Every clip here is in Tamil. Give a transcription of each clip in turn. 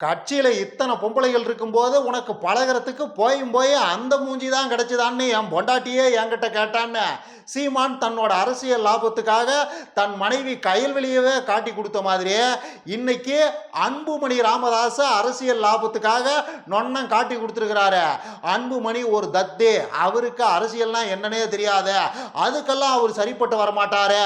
கட்சியில் இத்தனை பொம்பளைகள் இருக்கும்போது உனக்கு பழகிறதுக்கு போயும் போய் அந்த மூஞ்சி தான் கிடைச்சிதான்னு என் பொண்டாட்டியே என்கிட்ட கேட்டான்னு சீமான் தன்னோட அரசியல் லாபத்துக்காக தன் மனைவி கயல்வெளியவே காட்டி கொடுத்த மாதிரியே இன்னைக்கு அன்புமணி ராமதாஸ் அரசியல் லாபத்துக்காக நொன்னம் காட்டி கொடுத்துருக்கிறாரு. அன்புமணி ஒரு தத்தே. அவருக்கு அரசியல்னா என்னன்னே தெரியாது. அதுக்கெல்லாம் அவர் சரிப்பட்டு வரமாட்டாரு.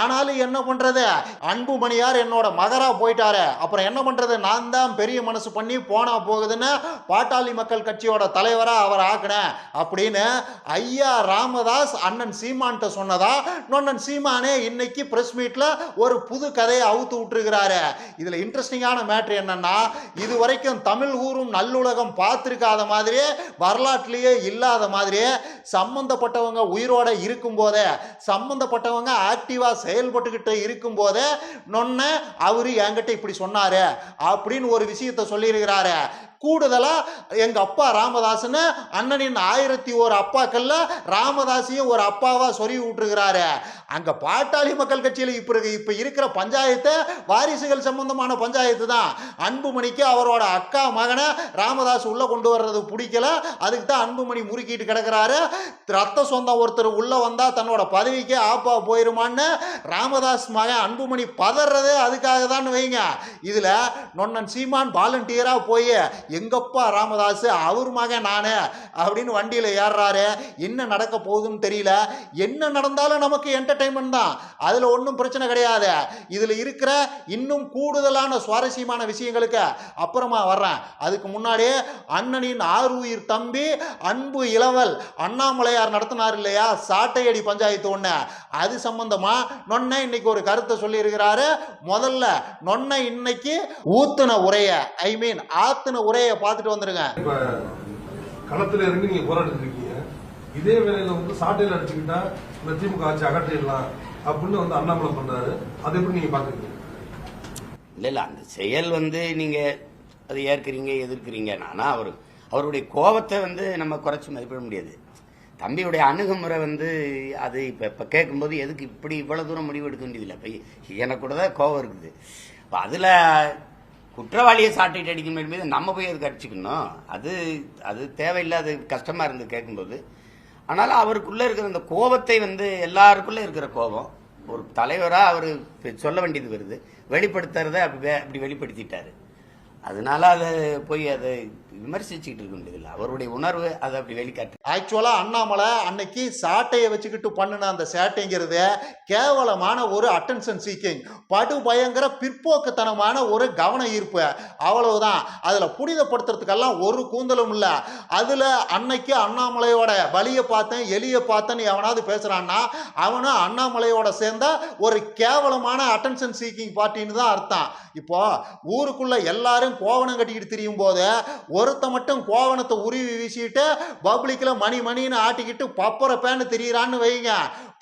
ஆனாலும் என்ன பண்றது? அன்புமணியார் என்னோட மகராக போயிட்டாரு. அப்புறம் என்ன பண்றது? நான் தான் பெரிய மனசு பண்ணி போனா போகுதுன்னு பாட்டாளி மக்கள் கட்சியோட தலைவரா அவர் ஆக்கினேன் அப்படின்னு ஐயா ராமதாஸ் அண்ணன் சீமான்ட்ட சொன்னதா? நொன்னன் சீமானே இன்னைக்கு பிரஸ் மீட்ல ஒரு புது கதையை அவுத்து விட்டுருக்கிறாரு. இதுல இன்ட்ரெஸ்டிங்கான மேட்ரு என்னன்னா இது வரைக்கும் தமிழ் ஊரும் நல்லுலகம் பார்த்துருக்காத மாதிரியே வரலாற்றுலேயே இல்லாத மாதிரியே சம்பந்தப்பட்டவங்க உயிரோட இருக்கும்போதே சம்பந்தப்பட்டவங்க ஆக்டிவா செயல்பட்டுக்கிட்டு இருக்கும்போதே நொன்ன அவரு என்கிட்ட இப்படி சொன்னாரு அப்படின்னு ஒரு விஷயத்த சொல்லியிருக்கிறாரு. கூடுதலா எங்க அப்பா ராமதாஸ்னு அண்ணனின் ஆயிரத்தி ஒரு அப்பாக்கள்ல ராமதாஸையும் ஒரு அப்பாவா சொறி விட்டுருக்கிறாரு அங்க பாட்டாளி மக்கள் கட்சியில் இப்ப இருக்கு- இப்ப இருக்கிற பஞ்சாயத்து வாரிசுகள் சம்பந்தமான பஞ்சாயத்து தான். அன்புமணிக்கு அவரோட அக்கா மகனை ராமதாஸ் உள்ள கொண்டு வர்றது பிடிக்கல. அதுக்கு தான் அன்புமணி முறுக்கிட்டு கிடக்குறாரு. ரத்த சொந்தம் ஒருத்தர் உள்ள வந்தா தன்னோட பதவிக்கே ஆப்பா போயிருமான்னு ராமதாஸ் மகன் அன்புமணி பதறதே அதுக்காக தான் வைங்க. இதுல நொன்னன் சீமான் வாலண்டியரா போய் எங்கப்பா ராமதாஸ் அவர் மகன் நானே. அப்படின்னு வண்டியில் ஏறுறாரு. என்ன நடக்க போகுதுன்னு தெரியல. என்ன நடந்தாலும் நமக்கு என்டர்டைன்மெண்ட் தான். அதில் ஒன்றும் பிரச்சனை கிடையாது. இதில் இருக்கிற இன்னும் கூடுதலான சுவாரஸ்யமான விஷயங்களுக்கு அப்புறமா வர்றேன். அதுக்கு முன்னாடி அண்ணனின் ஆறுயிர் தம்பி அன்பு இளவல் அண்ணாமலையார் நடத்தினார் இல்லையா? சாட்டையடி பஞ்சாயத்து ஒன்று அது சம்பந்தமா நொன்னை இன்னைக்கு ஒரு கருத்தை சொல்லியிருக்கிறாரு. முதல்ல நொன்னை இன்னைக்கு ஊத்துன உரைய ஐ மீன் ஆத்துன உரைய பார்த்துட்டு வந்துருங்க. இப்ப களத்துல இறங்கி நீங்க போராடிட்டு இருக்கீங்க. இதே வேலையில வந்து சாட்டையில அடிச்சுக்கிட்டா இந்த திமுக ஆட்சி அகற்றிடலாம் அப்படின்னு வந்து அண்ணாமலை பண்றாரு. அதை எப்படி நீங்க பாக்குறீங்க? இல்ல இல்ல அந்த செயல் வந்து நீங்க அதை ஏற்கிறீங்க எதிர்க்கிறீங்க. ஆனா அவர் அவருடைய கோபத்தை வந்து நம்ம குறைச்சி மதிப்பிட முடியாது. தம்பியுடைய அணுகுமுறை வந்து அது இப்ப இப்ப கேட்கும்போது எதுக்கு இப்படி இவ்வளவு தூரம் முடிவு எடுக்க வேண்டியதில்லை? இப்ப எனக்கு கூட தான் கோபம் இருக்குது. இப்ப அதுல குற்றவாளியை சாட்டிட்டு அடிக்கணும் மீது நம்ம போய் அதுக்கு அடிச்சுக்கணும்? அது அது தேவையில்லாத கஷ்டமாக இருந்து கேட்கும்போது. ஆனால் அவருக்குள்ளே இருக்கிற அந்த கோபத்தை வந்து எல்லாருக்குள்ளே இருக்கிற கோபம். ஒரு தலைவராக அவர் சொல்ல வேண்டியது வருது. வெளிப்படுத்துறத அப்படி வே- அப்படி வெளிப்படுத்திட்டாரு. அதனால அதை போய் அதை விமர்சிச்சுக்கிட்டு இருக்க முடியல அவருடைய உணர்வு அதை அப்படி வெளிக்காட்டு. ஆக்சுவலாக அண்ணாமலை அன்னைக்கு சாட்டையை வச்சுக்கிட்டு பண்ணின அந்த சேட்டைங்கிறது கேவலமான ஒரு அட்டென்ஷன் சீக்கிங் படு பயங்கர பிற்போக்குத்தனமான ஒரு கவன ஈர்ப்பு. அவ்வளவுதான். அதில் புனிதப்படுத்துறதுக்கெல்லாம் ஒரு கூந்தலும் இல்லை. அதில் அன்னைக்கு அண்ணாமலையோட வழியை பார்த்தேன் எலியை பார்த்தேன்னு எவனாவது பேசுகிறான்னா அவனும் அண்ணாமலையோட சேர்ந்த ஒரு கேவலமான அட்டென்ஷன் சீக்கிங் பார்ட்டின்னு தான் அர்த்தம். இப்போ ஊருக்குள்ள எல்லாரும் கோவணம் கட்டிக்கிட்டு திரியும் போது ஒரு ஒருத்த மட்டும் கோவணத்தை உருவி வீசிட்டு பப்ளிக்கில் மணி மணின்னு ஆட்டிக்கிட்டு பப்பர பேன்னு திரியிறான்னு வைங்க.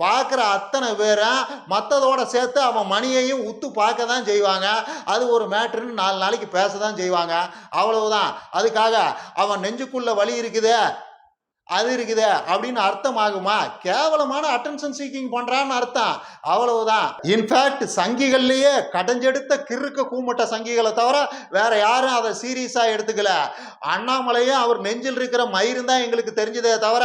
பார்க்குற அத்தனை பேரும் மற்றதோட சேர்த்து அவன் மணியையும் உத்து பார்க்க தான் செய்வாங்க. அது ஒரு மேட்ருன்னு நாலு நாளைக்கு பேச தான் செய்வாங்க. அவ்வளவுதான். அதுக்காக அவன் நெஞ்சுக்குள்ள வலி இருக்குது. அது இருக்குது அப்படின்னு அர்த்தம் ஆகுமா கேவலமான அட்டென்ஷன் சீக்கிங் பண்றான்னு அர்த்தம். அவ்வளவுதான். இன்ஃபேக்ட் சங்கிகள்லயே கடைஞ்செடுத்த கிறுக்க கூமட்ட சங்கிகளை தவிர வேற யாரும் அதை சீரியஸா எடுத்துக்கல. அண்ணாமலையும் அவர் நெஞ்சில் இருக்கிற மயிரும் தான் எங்களுக்கு தெரிஞ்சதே தவிர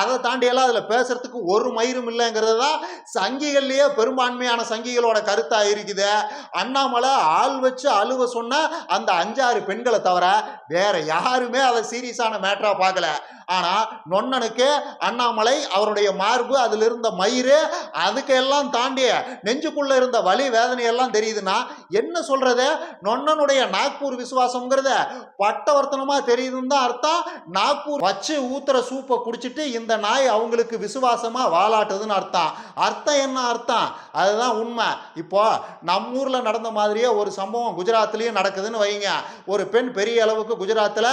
அதை தாண்டி எல்லாம் அதுல பேசுறதுக்கு ஒரு மயிரும் இல்லைங்கிறது தான் சங்கிகள்லயே பெரும்பான்மையான சங்கிகளோட கருத்தா இருக்குது. அண்ணாமலை ஆள் வச்சு அழுவ சொன்ன அந்த அஞ்சாறு பெண்களை தவிர வேற யாருமே அதை சீரியஸான மேட்டரா பார்க்கல. ஆனா நொன்னனுக்கு அண்ணாமலை அவருடைய மார்பு அதில் இருந்த மயிறு அதுக்கெல்லாம் தாண்டி நெஞ்சுக்குள்ள இருந்த வலி வேதனை எல்லாம் தெரியுதுன்னா என்ன சொல்றது? நொன்னனுடைய நாக்பூர் விசுவாசம்ங்கிறத பட்டவர்த்தனமா தெரியுதுன்னு தான் அர்த்தம். நாக்பூர் வச்சு ஊத்துற சூப்பை குடிச்சிட்டு இந்த நாய் அவங்களுக்கு விசுவாசமா வாலாட்டுதுன்னு அர்த்தம். அர்த்தம் என்ன அர்த்தம்? அதுதான் உண்மை. இப்போ நம்ம ஊர்ல நடந்த மாதிரியே ஒரு சம்பவம் குஜராத்லயும் நடக்குதுன்னு வைங்க. ஒரு பெண் பெரிய அளவுக்கு குஜராத்தில்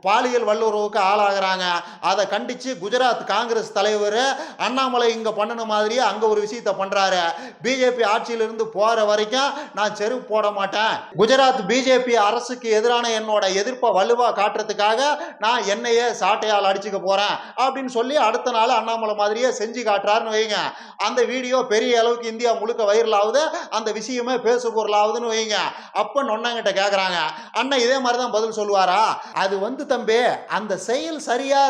பாலியல் வல்லுறவுக்கு ஆளாகிறாங்க. அதை அதை கண்டித்து குஜராத் காங்கிரஸ் தலைவர் அண்ணாமலை இங்கே பண்ணின மாதிரியே அங்கே ஒரு விஷயத்தை பண்ணுறாரு பிஜேபி ஆட்சியிலிருந்து போகிற வரைக்கும் நான் செருப்பு போட மாட்டேன். குஜராத் பிஜேபி அரசுக்கு எதிரான என்னோட எதிர்ப்பை வலுவாக காட்டுறதுக்காக நான் என்னையே சாட்டையால் அடிச்சுக்க போகிறேன் அப்படின்னு சொல்லி அடுத்த நாள் அண்ணாமலை மாதிரியே செஞ்சு காட்டுறாருன்னு வைங்க. அந்த வீடியோ பெரிய அளவுக்கு இந்தியா முழுக்க வைரல் ஆகுது அந்த விஷயமே பேசு பொருளாகுதுன்னு வைங்க. அப்போ நொன்னங்கிட்ட கேட்குறாங்க அண்ணன் இதே மாதிரி தான் பதில் சொல்லுவாரா? அது வந்து தம்பி அந்த செயல் சரியா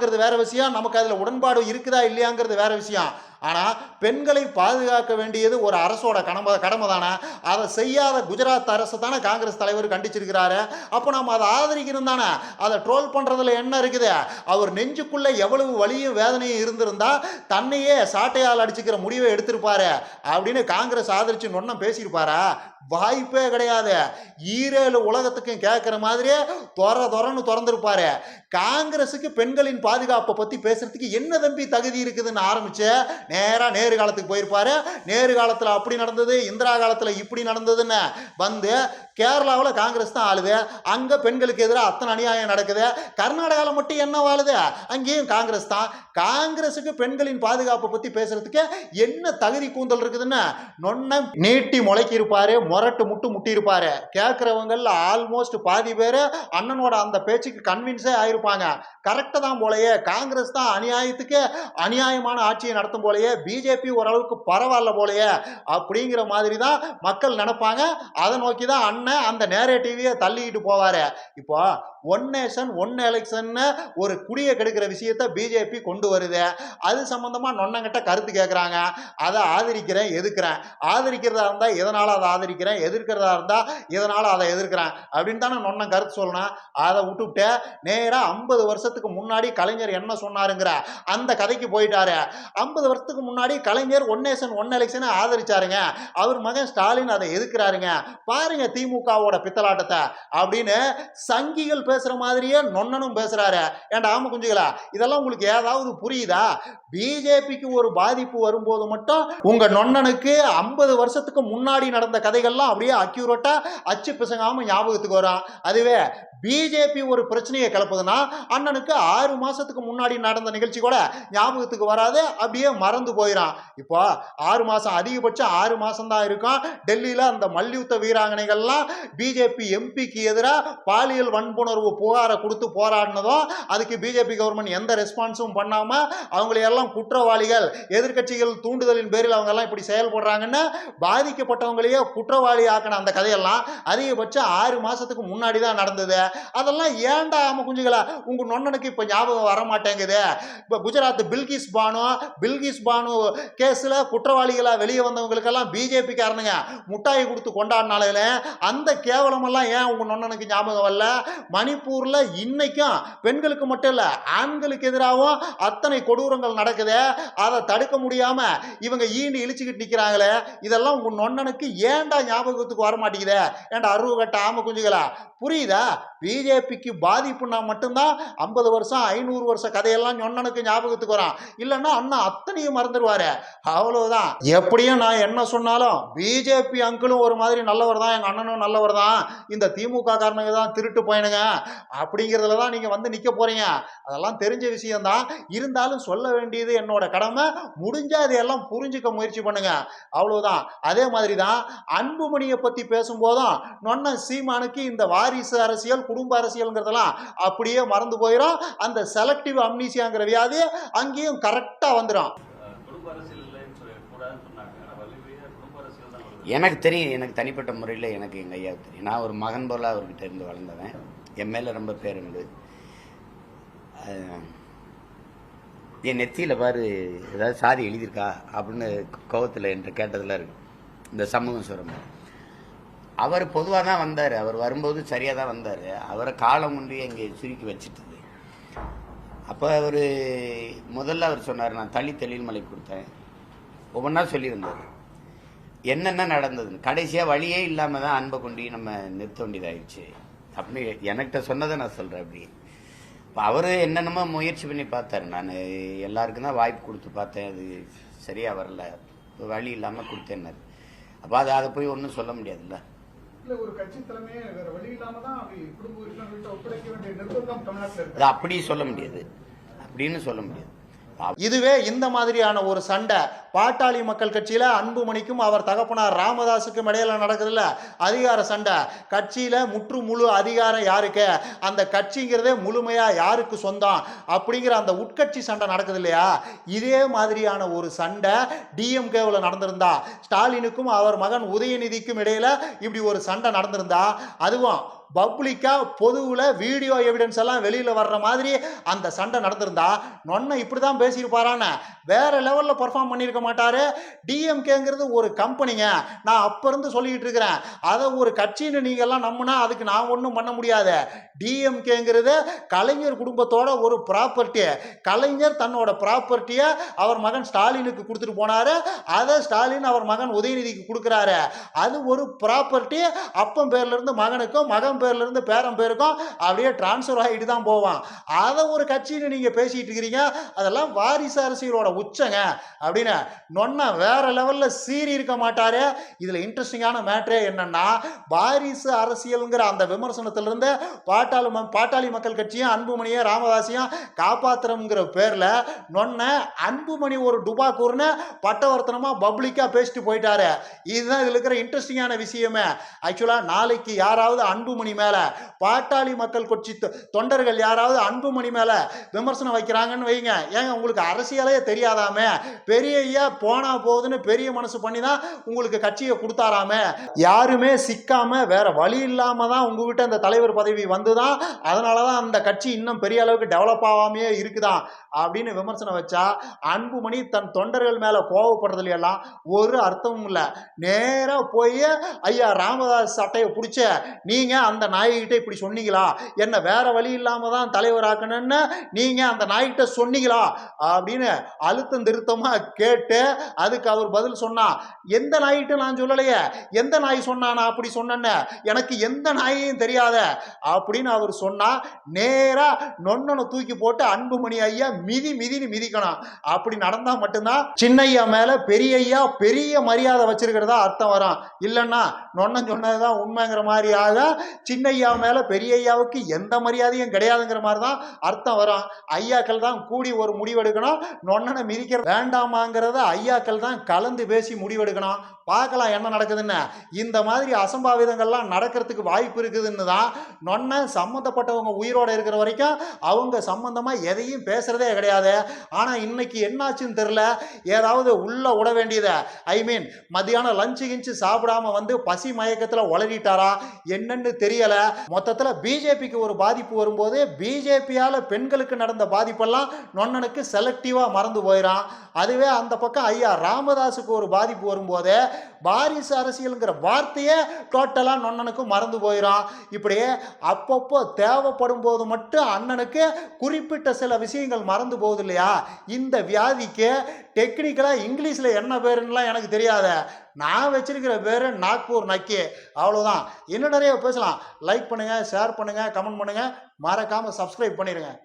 தப்பாங்கிறது வேற விஷயம். நமக்கு அதில் உடன்பாடு இருக்குதா இல்லையாங்கிறது வேற விஷயம். ஆனால் பெண்களை பாதுகாக்க வேண்டியது ஒரு அரசோட கடமை கடமை தானே அதை செய்யாத குஜராத் அரசு தானே காங்கிரஸ் தலைவர் கண்டிச்சிருக்கிறாரு. அப்போ நம்ம அதை ஆதரிக்கணும் தானே. அதை ட்ரோல் பண்ணுறதுல என்ன இருக்குது? அவர் நெஞ்சுக்குள்ளே எவ்வளவு வலியும் வேதனையும் இருந்திருந்தா தன்னையே சாட்டையால் அடிச்சுக்கிற முடிவை எடுத்திருப்பாரு அப்படின்னு காங்கிரஸ் ஆதரிச்சு நொன்னம் பேசியிருப்பாரா? வாய்ப்பே கிடையாது. ஈரேழு உலகத்துக்கும் கேட்குற மாதிரியே தொர தொரன்னு திறந்துருப்பாரு. காங்கிரஸுக்கு பெண்களின் பாதுகாப்பை பற்றி பேசுறதுக்கு என்ன தம்பி தகுதி இருக்குதுன்னு ஆரம்பிச்சு நேராக நேரு காலத்துக்கு போயிருப்பாரு. நேரு காலத்தில் அப்படி நடந்தது இந்திரா காலத்தில் இப்படி நடந்ததுன்னு வந்து கேரளாவில் காங்கிரஸ் தான் ஆளுது. அங்கே பெண்களுக்கு எதிராக அத்தனை அநியாயம் நடக்குது. கர்நாடகாவில் மட்டும் என்ன வாழுது? அங்கேயும் காங்கிரஸ் தான். காங்கிரஸுக்கு பெண்களின் பாதுகாப்பை பற்றி பேசுறதுக்கு என்ன தகுதி கூந்தல் இருக்குதுன்னு நொன்ன நீட்டி முளைக்கி இருப்பாரு முரட்டு முட்டு முட்டியிருப்பார். கேட்குறவங்கள ஆல்மோஸ்ட் பாதி பேர் அண்ணனோட அந்த பேச்சுக்கு கன்வின்ஸே ஆயிருப்பாங்க. கரெக்டாக தான் போலயே காங்கிரஸ் தான் அநியாயத்துக்கு அநியாயமான ஆட்சியை நடத்தும் போலயே பிஜேபி ஓரளவுக்கு பரவாயில்ல போலயே அப்படிங்கிற மாதிரி தான் மக்கள் நினைப்பாங்க. அதை நோக்கி தான் அண்ணன் அந்த நேரேட்டிவியை தள்ளிக்கிட்டு போவார். இப்போ ஒன் நேஷன் ஒன் எலெக்ஷன்னு ஒரு குடியை கெடுக்கிற விஷயத்த பிஜேபி கொண்டு வருது. அது சம்மந்தமாக நொன்னங்கிட்ட கருத்து கேட்குறாங்க அதை ஆதரிக்கிறேன் எதிர்க்கிறேன். ஆதரிக்கிறதா இருந்தால் எதனால் அதை ஆதரிக்கிறேன்? எதிர்க்கிறதா இருந்தால் இதனால் அதை எதிர்க்கிறேன்? அப்படின்னு தானே நொன்னம் கருத்து சொல்லணும் அதை விட்டுவிட்டு நேராக ஐம்பது வருஷத்துக்கு முன்னாடி கலைஞர் என்ன சொன்னாருங்கிற அந்த கதைக்கு போயிட்டாரு. ஐம்பது வருஷத்துக்கு முன்னாடி கலைஞர் ஒன் நேஷன் ஒன் எலெக்ஷனை ஆதரிச்சாருங்க. அவர் மகன் ஸ்டாலின் அதை எதிர்க்கிறாருங்க. பாருங்க திமுகவோட பித்தலாட்டத்தை அப்படின்னு சங்கிகள் பேசுற மாதிரியே நொன்னனும் பேசுறாரு. ஏன்டா ஆம குஞ்சுகளா? இதெல்லாம் உங்களுக்கு ஏதாவது புரியுதா? பிஜேபிக்கு ஒரு பாதிப்பு வரும்போது மட்டும் உங்க நொன்னனுக்கு ஐம்பது வருஷத்துக்கு முன்னாடி நடந்த கதைகள்லாம் அப்படியே அக்யூரேட்டா அச்சு பிசங்காம ஞாபகத்துக்கு வரும். அதுவே பிஜேபி ஒரு பிரச்சனையை கிளப்புதுன்னா அண்ணனுக்கு ஆறு மாசத்துக்கு முன்னாடி நடந்த நிகழ்ச்சி கூட ஞாபகத்துக்கு வராது அப்படியே மறந்து போயிடான் இப்போ ஆறு மாசம் அதிகபட்சம் ஆறு மாசம் தான் இருக்கும் டெல்லியில அந்த மல்யுத்த வீராங்கனைகள்லாம் பிஜேபி எம்பிக்கு எதிராக பாலியல் வன்புணர்வு புகாரை கொடுத்து போராடினதும் அதுக்கு பிஜேபி கவர்மெண்ட் எந்த ரெஸ்பான்ஸும் பண்ணாம அவங்களை எல்லாம் குற்றவாளிகள் எதிர்க்கட்சிகள் தூண்டுதலின் பேரில் அவங்க எல்லாம் இப்படி செயல்படுறாங்கன்னு பாதிக்கப்பட்டவங்களையே குற்றவாளி ஆக்கின அந்த கதையெல்லாம் அதிகபட்சம் ஆறு மாசத்துக்கு முன்னாடி தான் நடந்தது. அதெல்லாம் ஏன்டா ஆமை குஞ்சுகளா? உங்க நொண்ணனுக்கு இப்ப ஞாபகம் வர மாட்டேங்குது இப்போ குஜராத் பில்கிஸ் பானு பில்கிஸ் பானு கேஸில் குற்றவாளிகளாக வெளியே வந்தவங்களுக்கெல்லாம் பிஜேபி காரனுங்க. முட்டாயை கொடுத்து கொண்டாடினாலே அந்த கேவலமெல்லாம் ஏன் உங்க நொண்ணனுக்கு ஞாபகம் வரல? மணிப்பூரில் இன்னைக்கும் பெண்களுக்கு மட்டும் இல்லை ஆண்களுக்கு எதிராகவும் அத்தனை கொடூரங்கள் நடக்குது. அதை தடுக்க முடியாம இவங்க ஈண்டு இழிச்சுக்கிட்டு நிற்கிறாங்களே இதெல்லாம் உங்க நொண்ணனுக்கு ஏன்டா ஞாபகத்துக்கு வர மாட்டேங்குதே ஏன்டா அருவு கட்ட ஆம குஞ்சுகளா? புரியுதா? பிஜேபிக்கு பாதிப்புனா மட்டும்தான் ஐம்பது வருஷம் ஐநூறு வருஷம் கதையெல்லாம் சொன்னனுக்கு ஞாபகத்துக்கு வரான். இல்லைன்னா அண்ணா அத்தனையும் மறந்துடுவாரு அவ்வளவுதான். எப்படியும் நான் என்ன சொன்னாலும் பிஜேபி அங்கிளும் ஒரு மாதிரி நல்லவர் தான் எங்கள் அண்ணனும் நல்லவர் தான். இந்த திமுக காரணங்க தான் திருட்டு போயினுங்க. அப்படிங்கிறதுல தான் நீங்கள் வந்து நிற்க போறீங்க. அதெல்லாம் தெரிஞ்ச விஷயம்தான். இருந்தாலும் சொல்ல வேண்டியது என்னோட கடமை. முடிஞ்சால் அதையெல்லாம் புரிஞ்சுக்க முயற்சி பண்ணுங்க. அவ்வளவுதான். அதே மாதிரி தான் அன்புமணியை பற்றி பேசும்போதும் நொன்ன சீமானுக்கு இந்த வாரிசு அரசியல் குடும்ப அரசியல்ங்கிறதெல்லாம் அப்படியே மறந்து போயிடும் அந்த செலக்டிவ் அம்னீசியாங்கிற வியாதி அங்கேயும் கரெக்டாக வந்துடும் எனக்கு தெரியும் எனக்கு தனிப்பட்ட முறையில் எனக்கு எங்கள் ஐயா தெரியும். நான் ஒரு மகன் போல அவர்கிட்ட இருந்து வளர்ந்தவன். என் மேலே ரொம்ப பேர் உண்டு என் நெத்தியில் பாரு ஏதாவது சாதி எழுதியிருக்கா அப்படின்னு கோவத்தில் என்று கேட்டதெல்லாம் இருக்கு. இந்த சமூகம் சொல்கிற அவர் பொதுவாக தான் வந்தார். அவர் வரும்போது சரியாக தான் வந்தார். அவரை காலம் ஒன்றி இங்கே சுருக்கி வச்சுட்டது. அப்போ அவர் முதல்ல அவர் சொன்னார் நான் தள்ளி தெளில்மலை கொடுத்தேன். ஒவ்வொன்றா சொல்லியிருந்தார். என்னென்ன நடந்ததுன்னு. கடைசியாக வழியே இல்லாமல் தான் அன்பை கொண்டு நம்ம நிறுத்த வேண்டியதாயிடுச்சு. அப்படின்னு எனக்கிட்ட சொன்னதை நான் சொல்கிறேன் அப்படி. இப்போ அவர் என்னென்னமோ முயற்சி பண்ணி பார்த்தாரு. நான் எல்லாருக்கும் தான் வாய்ப்பு கொடுத்து பார்த்தேன். அது சரியாக வரல. வழி இல்லாமல் கொடுத்தேன்னாரு. அப்போ அதை அதை போய் ஒன்றும் சொல்ல முடியாதுல்ல. அப்படி குடும்ப உறுப்பினர்கள்ட்ட ஒப்படைக்க வேண்டிய நிர்பந்தம் தமிழ்நாட்டுல இருக்கு. அது அப்படி சொல்ல முடியாது. அப்படின்னு சொல்ல முடியாது. இதுவே இந்த மாதிரியான ஒரு சண்டை. பாட்டாளி மக்கள் கட்சியில அன்புமணிக்கும் அவர் தகப்பனார் ராமதாஸுக்கும் இடையில நடக்குதுல்ல அதிகார சண்டை. கட்சியில முற்று முழு அதிகாரம் யாருக்கு? அந்த கட்சிங்கிறதே முழுமையா யாருக்கு சொந்தம்? அப்படிங்கிற அந்த உட்கட்சி சண்டை நடக்குது இல்லையா இதே மாதிரியான ஒரு சண்டை டிஎம்கேவில் நடந்திருந்தா ஸ்டாலினுக்கும் அவர் மகன் உதயநிதிக்கும் இடையில இப்படி ஒரு சண்டை நடந்திருந்தா அதுவும் பப்ளிக்கா பொதுவில் வீடியோ எவிடன்ஸ் எல்லாம் வெளியில் வர்ற மாதிரி அந்த சண்டை நடந்திருந்தா நொன்னை இப்படி தான் பேசியிருப்பாரான்னு வேற லெவலில் பர்ஃபார்ம் பண்ணியிருக்க மாட்டாரு. டிஎம்கேங்கிறது ஒரு கம்பெனிங்க நான் அப்போ இருந்து சொல்லிக்கிட்டு இருக்கிறேன். அதை ஒரு கட்சின்னு நீங்கள்லாம் நம்பினா அதுக்கு நான் ஒன்றும் பண்ண முடியாது. டிஎம்கேங்கிறது கலைஞர் குடும்பத்தோட ஒரு ப்ராப்பர்ட்டி கலைஞர் தன்னோட ப்ராப்பர்ட்டியை அவர் மகன் ஸ்டாலினுக்கு கொடுத்துட்டு போனாரு. அதை ஸ்டாலின் அவர் மகன் உதயநிதிக்கு கொடுக்குறாரு. அது ஒரு ப்ராப்பர்ட்டி அப்பன் பேர்ல இருந்து மகனுக்கும் மகன் பேர்ல இருந்து பேரன் பேருக்கும் அப்படியே டிரான்ஸ்ஃபர் ஆகிட்டு தான் போவான். அதை ஒரு கட்சின்னு நீங்க பேசிட்டு இருக்கிறீங்க அதெல்லாம் வாரிசு அரசியலோட உச்சங்க அப்படின்னு. நொன்ன வேற லெவல்ல சீறி இருக்க மாட்டாரு. இதுல இன்ட்ரெஸ்டிங்கான மேட்ரே என்னன்னா வாரிசு அரசியல்ங்கிற அந்த விமர்சனத்திலிருந்து பாட்டாளி பாட்டாளி மக்கள் கட்சியும் அன்புமணியும் ராமதாசியும் காப்பாத்துறோங்கிற பேர்ல நொன்ன அன்புமணி ஒரு டுபாக்கூர்னு பட்டவர்த்தனமா பப்ளிக்கா பேசிட்டு போயிட்டாரு. இதுதான் இதுல இருக்கிற இன்ட்ரெஸ்டிங்கான விஷயமே. ஆக்சுவலா நாளைக்கு யாராவது அன்புமணி மேல பாட்டாளி மக்கள் கட்சி தொண்டர்கள் யாராவது அன்புமணி மேல விமர்சனம் வைக்கிறாங்கன்னு வைங்க. ஏங்க உங்களுக்கு அரசியலே தெரியாதாமே? பெரிய ஐயா போனா போகுதுன்னு பெரிய மனசு பண்ணி தான் உங்களுக்கு கட்சியை கொடுத்தாராமே? யாருமே சிக்காம வேற வழி இல்லாம தான் உங்ககிட்ட அந்த தலைவர் பதவி வந்துதான். அதனால தான் அந்த கட்சி இன்னும் பெரிய அளவுக்கு டெவலப் ஆகாமையே இருக்குதான் அப்படின்னு விமர்சனம் வச்சா அன்புமணி தன் தொண்டர்கள் மேல கோவப்படுறதுல எல்லாம் ஒரு அர்த்தமும் இல்லை. நேரா போய் ஐயா ராமதாஸ் சட்டையை பிடிச்ச நீங்க அந்த அந்த நாய்கிட்ட இப்படி சொன்னீங்களா? என்ன வேற வழி இல்லாம தான் தலைவராக்கணும்னு நீங்க அந்த நாய்கிட்ட சொன்னீங்களா? அப்படின்னு அழுத்தம் திருத்தமா கேட்டு அதுக்கு அவர் பதில் சொன்னா எந்த நாய்கிட்ட நான் சொல்லலையே? எந்த நாய் சொன்னா நான் அப்படி சொன்னேன்னு? எனக்கு எந்த நாயையும் தெரியாத? அப்படின்னு அவர் சொன்னா நேரா நொன்னனை தூக்கி போட்டு அன்புமணி ஐயா மிதி மிதின்னு மிதிக்கணும். அப்படி நடந்தா மட்டும்தான் சின்னையா மேல பெரிய ஐயா பெரிய மரியாதை வச்சிருக்கிறதா அர்த்தம் வரும். இல்லைன்னா நொன்னன் சொன்னதுதான் உண்மைங்கிற மாதிரி சின்னையா மேல பெரிய ஐயாவுக்கு எந்த மரியாதையும் கிடையாதுங்கிற மாதிரி தான் அர்த்தம் வரும். ஐயாக்கள் தான் கூடி ஒரு முடிவெடுக்கணும். நொன்னனை மிதிக்கிற வேண்டாமாங்கிறத ஐயாக்கள் தான் கலந்து பேசி முடிவெடுக்கணும். பார்க்கலாம் என்ன நடக்குதுன்னு. இந்த மாதிரி அசம்பாவிதங்கள்லாம் நடக்கிறதுக்கு வாய்ப்பு இருக்குதுன்னு தான் நொன்ன சம்மந்தப்பட்டவங்க உயிரோடு இருக்கிற வரைக்கும் அவங்க சம்மந்தமாக எதையும் பேசுறதே கிடையாது. ஆனால் இன்னைக்கு என்னாச்சுன்னு தெரில ஏதாவது உள்ளே விட வேண்டியதை ஐ மீன் மதியானம் லஞ்சு கிஞ்சு சாப்பிடாம வந்து பசி மயக்கத்தில் உளறிட்டாரா? என்னன்னு தெரியல மொத்தத்துல பிஜேபிக்கு ஒரு பாதிப்பு வரும்போது பிஜேபியால் பெண்களுக்கு நடந்த பாதிப்பெல்லாம் நொன்னனுக்கு செலக்டிவாக மறந்து போயிடான் அதுவே அந்த பக்கம் ஐயா ராமதாஸுக்கு ஒரு பாதிப்பு வரும்போது பாரிசு அரசியலுங்கிற வார்த்தையே டோட்டலாக நொன்னனுக்கு மறந்து போயிடும் இப்படியே அப்பப்போ தேவைப்படும் போது மட்டும் அண்ணனுக்கு குறிப்பிட்ட சில விஷயங்கள் மறந்து போகுது இல்லையா? இந்த வியாதிக்கு டெக்னிக்கலாக இங்கிலீஷில் என்ன பேருன்னெலாம் எனக்கு தெரியாத. நான் வச்சிருக்கிற பேர் நாக்பூர் நக்கி. அவ்வளோதான் இன்னும் நிறைய பேசலாம். லைக் பண்ணுங்கள் ஷேர் பண்ணுங்கள் கமெண்ட் பண்ணுங்கள் மறக்காமல் சப்ஸ்கிரைப் பண்ணிடுங்க